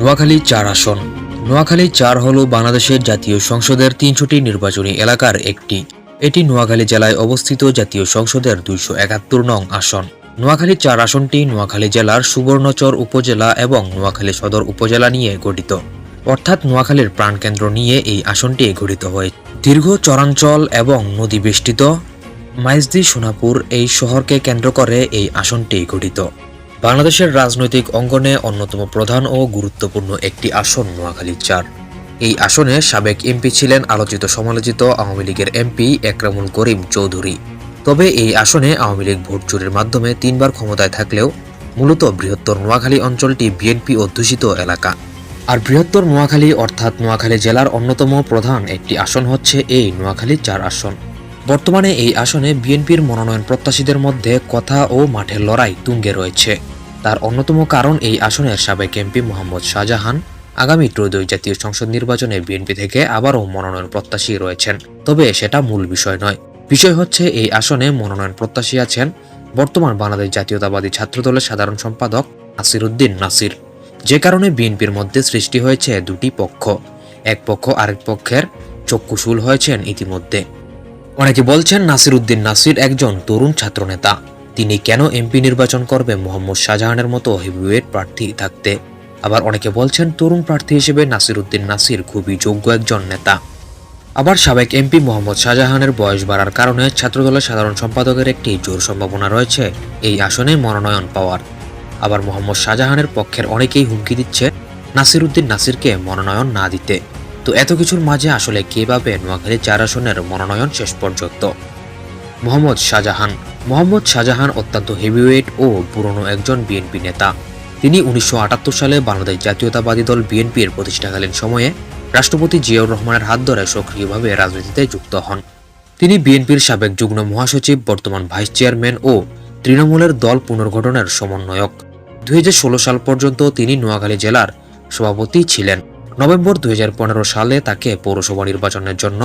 নোয়াখালী চার আসন। নোয়াখালী চার হল বাংলাদেশের জাতীয় সংসদের তিনশোটি নির্বাচনী এলাকার একটি। এটি নোয়াখালী জেলায় অবস্থিত জাতীয় সংসদের দুইশো একাত্তর নং আসন। নোয়াখালী চার আসনটি নোয়াখালী জেলার সুবর্ণচর উপজেলা এবং নোয়াখালী সদর উপজেলা নিয়ে গঠিত। অর্থাৎ নোয়াখালীর প্রাণকেন্দ্র নিয়ে এই আসনটি গঠিত হয়। দীর্ঘ চরাঞ্চল এবং নদী বেষ্টিত। মাইজদি সোনাপুর এই শহরকে কেন্দ্র করে এই আসনটি গঠিত। বাংলাদেশের রাজনৈতিক অঙ্গনে অন্যতম প্রধান ও গুরুত্বপূর্ণ একটি আসন নোয়াখালী চার। এই আসনে সাবেক এমপি ছিলেন আলোচিত সমালোচিত আওয়ামী লীগের এমপি একরামুল করিম চৌধুরী। তবে এই আসনে আওয়ামী লীগ ভোট চুরির মাধ্যমে তিনবার ক্ষমতায় থাকলেও মূলত বৃহত্তর নোয়াখালী অঞ্চলটি বিএনপি অধ্যুষিত এলাকা। আর বৃহত্তর নোয়াখালী অর্থাৎ নোয়াখালী জেলার অন্যতম প্রধান একটি আসন হচ্ছে এই নোয়াখালী চার আসন। বর্তমানে এই আসনে বিএনপির মনোনয়ন প্রত্যাশীদের মধ্যে কথা ও মাঠের লড়াই তুঙ্গে রয়েছে। তার অন্যতম কারণ এই আসনের সাবেক এমপি মোহাম্মদ শাহজাহান। আগামী ত্রয়োদশ জাতীয় সংসদ নির্বাচনে বিএনপি থেকে আবারও মনোনয়ন প্রত্যাশী রয়েছেন। তবে সেটা মূল বিষয় নয়। বিষয় হচ্ছে, এই আসনে মনোনয়ন প্রত্যাশী আছেন বর্তমান বাংলাদেশ জাতীয়তাবাদী ছাত্রদলের সাধারণ সম্পাদক নাসির উদ্দিন নাসির। যে কারণে বিএনপির মধ্যে সৃষ্টি হয়েছে দুটি পক্ষ। এক পক্ষ আরেক পক্ষের চক্ষুশূল হয়েছেন ইতিমধ্যে। অনেকে বলছেন নাসির উদ্দিন নাসির একজন তরুণ ছাত্রনেতা। তিনি কেন এমপি নির্বাচন করবে? মোহাম্মদ শাহজাহানের মতো হেভিওয়েট প্রার্থী থাকতে। আবার অনেকে বলছেন, তরুণ প্রার্থী হিসেবে নাসির উদ্দিন নাসির খুবই যোগ্য একজন নেতা। আবার সাবেক এমপি মোহাম্মদ শাহজাহানের বয়স বাড়ার কারণে ছাত্রদলের সাধারণ সম্পাদকের একটি জোর সম্ভাবনা রয়েছে এই আসনে মনোনয়ন পাওয়ার। আবার মোহাম্মদ শাহজাহানের পক্ষের অনেকেই হুমকি দিচ্ছে নাসির উদ্দিন নাসিরকে মনোনয়ন না দিতে। তো এত কিছুর মাঝে আসলে কে পাবে নোয়াখালী চার আসনের মনোনয়ন শেষ পর্যন্ত? মোহাম্মদ শাহজাহান। মোহাম্মদ শাহজাহান অত্যন্ত হেভিওয়েট ও পুরনো একজন বিএনপি নেতা। তিনি উনিশশো আটাত্তর সালে বাংলাদেশ জাতীয়তাবাদী দল বিএনপির প্রতিষ্ঠাকালীন সময়ে রাষ্ট্রপতি জিয়াউর রহমানের হাত ধরে সক্রিয়ভাবে রাজনীতিতে যুক্ত হন। তিনি বিএনপির সাবেক যুগ্ম মহাসচিব, বর্তমান ভাইস চেয়ারম্যান ও তৃণমূলের দল পুনর্গঠনের সমন্বয়ক। দুই হাজার ষোলো সাল পর্যন্ত তিনি নোয়াখালী জেলার সভাপতি ছিলেন। নভেম্বর দুই হাজার পনেরো সালে তাকে পৌরসভা নির্বাচনের জন্য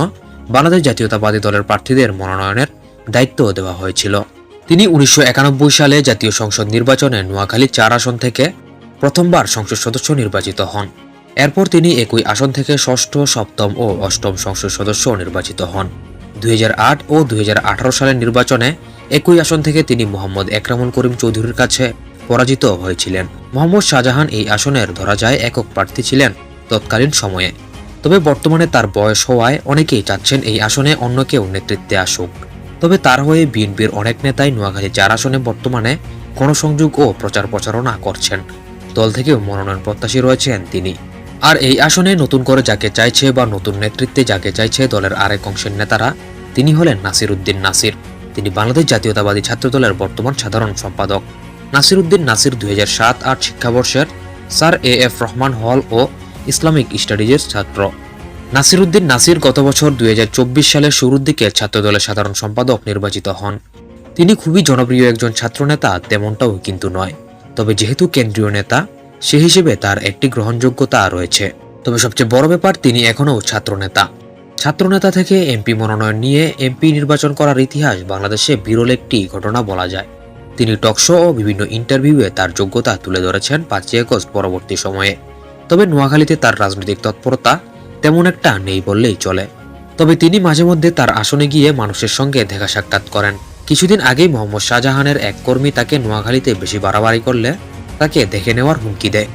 বাংলাদেশ জাতীয়তাবাদী দলের প্রার্থীদের মনোনয়নের দায়িত্ব দেওয়া হয়েছিল। তিনি উনিশশো একানব্বই সালে জাতীয় সংসদ নির্বাচনে নোয়াখালী চার আসন থেকে প্রথমবার সংসদ সদস্য নির্বাচিত হন। এরপর তিনি একই আসন থেকে ষষ্ঠ, সপ্তম ও অষ্টম সংসদ সদস্য নির্বাচিত হন। দুই হাজার আট ও দুই হাজার আঠারো সালের নির্বাচনে একই আসন থেকে তিনি মোহাম্মদ একরামুল করিম চৌধুরীর কাছে পরাজিত হয়েছিলেন। মোহাম্মদ শাহজাহান এই আসনের ধরা যায় একক প্রার্থী ছিলেন তৎকালীন সময়ে। তবে বর্তমানে তার বয়স হওয়ায় অনেকেই চাচ্ছেন এই আসনে অন্য কেউ নেতৃত্বে আসুক। তবে তার হয়ে বিএনপির অনেক নেতাই নোয়াখালী চার আসনে বর্তমানে গণসংযোগ ও প্রচার প্রচারণা করছেন। দল থেকেও মনোনয়ন প্রত্যাশী রয়েছেন তিনি। আর এই আসনে নতুন করে যাকে চাইছে বা নতুন নেতৃত্বে যাকে চাইছে দলের আরেক অংশের নেতারা, তিনি হলেন নাসির উদ্দিন নাসির। তিনি বাংলাদেশ জাতীয়তাবাদী ছাত্রদলের বর্তমান সাধারণ সম্পাদক। নাসির উদ্দিন নাসির দুই হাজার সাত আট শিক্ষাবর্ষের sir A F Rahman hall O Islamic স্টাডিজের ছাত্র। নাসির উদ্দিন নাসির গত বছর দুই সালের শুরুর দিকে ছাত্রদলের সাধারণ সম্পাদক নির্বাচিত হন। তিনি খুবই জনপ্রিয় একজন ছাত্রনেতা, তেমনটাও কিন্তু নয়। তবে যেহেতু কেন্দ্রীয় নেতা, সে হিসেবে তার একটি গ্রহণযোগ্যতা রয়েছে। তবে সবচেয়ে বড় ব্যাপার, তিনি এখনও ছাত্রনেতা। ছাত্রনেতা থেকে এমপি মনোনয়ন নিয়ে এমপি নির্বাচন করার ইতিহাস বাংলাদেশে বিরল একটি ঘটনা বলা যায়। তিনি টকশো ও বিভিন্ন ইন্টারভিউয়ে তার যোগ্যতা তুলে ধরেছেন পাঁচই আগস্ট পরবর্তী সময়ে। তবে নোয়াখালীতে তার রাজনৈতিক তৎপরতা তেমন একটা নেই বললেই চলে। তবে তিনি মাঝে মধ্যে তার আসনে গিয়ে মানুষের সঙ্গে দেখা সাক্ষাৎ করেন। কিছুদিন আগেই মোহাম্মদ শাহজাহানের এক কর্মী তাকে নোয়াখালীতে বেশি বাড়াবাড়ি করলে তাকে দেখে নেওয়ার হুমকি দেয়।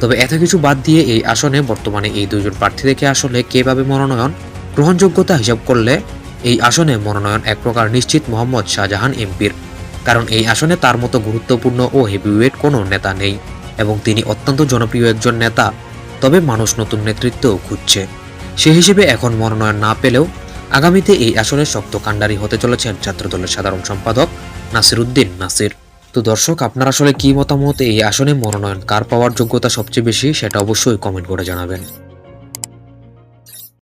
তবে এত কিছু বাদ দিয়ে এই আসনে বর্তমানে এই দুজন প্রার্থী থেকে আসলে কে পাবে মনোনয়ন, গ্রহণযোগ্যতা হিসাব করলে এই আসনে মনোনয়ন এক প্রকার নিশ্চিত মোহাম্মদ শাহজাহান এমপির। কারণ এই আসনে তার মতো গুরুত্বপূর্ণ ও হেভিওয়েট কোনো নেতা নেই এবং তিনি অত্যন্ত জনপ্রিয় একজন নেতা। তবে মানুষ নতুন নেতৃত্ব খুঁজছে। সে হিসেবে এখন মনোনয়ন না পেলেও আগামীতে এই আসনে শক্ত কাণ্ডারি হতে চলেছেন ছাত্রদলের সাধারণ সম্পাদক নাসির উদ্দিন নাসির। তো দর্শক, আপনার আসলে কি মতামত? এই আসনে মনোনয়ন কার পাওয়ার যোগ্যতা সবচেয়ে বেশি সেটা অবশ্যই কমেন্ট করে জানাবেন।